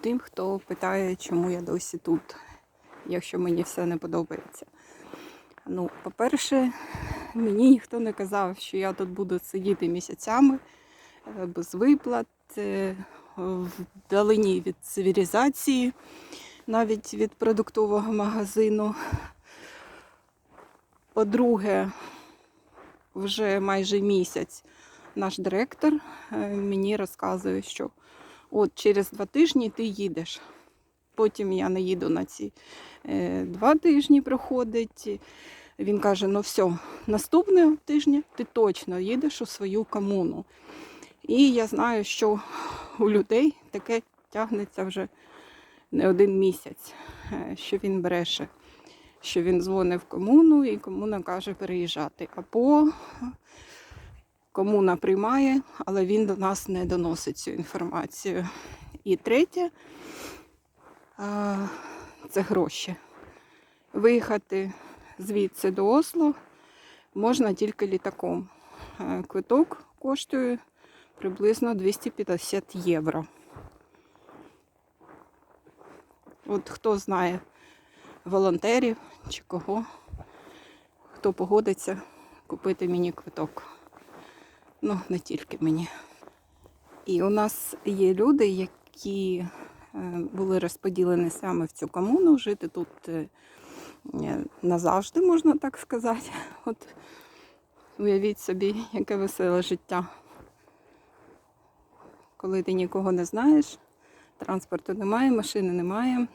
тим, хто питає, чому я досі тут, якщо мені все не подобається. Ну, по-перше, мені ніхто не казав, що я тут буду сидіти місяцями е, без виплат, е, вдалині від цивілізації, навіть від продуктового магазину. По-друге, вже майже місяць наш директор е, мені розказує, що от через два тижні ти їдеш. Потім я не їду на ці е, два тижні проходить. Він каже: ну все, наступного тижня ти точно їдеш у свою комуну. І я знаю, що у людей таке тягнеться вже не один місяць, е, що він бреше, що він дзвонить в комуну і комуна каже переїжджати. Або комуна приймає, але він до нас не доносить цю інформацію. І третє це гроші. Виїхати звідси до Осло можна тільки літаком. Е, Квиток коштує приблизно 250 євро. От хто знає волонтерів чи кого, хто погодиться купити мені квиток. Ну, не тільки мені. І у нас є люди, які е, були розподілені саме в цю комуну, жити тут е, е, назавжди, можна так сказати. От уявіть собі, яке веселе життя. Коли ти нікого не знаєш, транспорту немає, машини немає,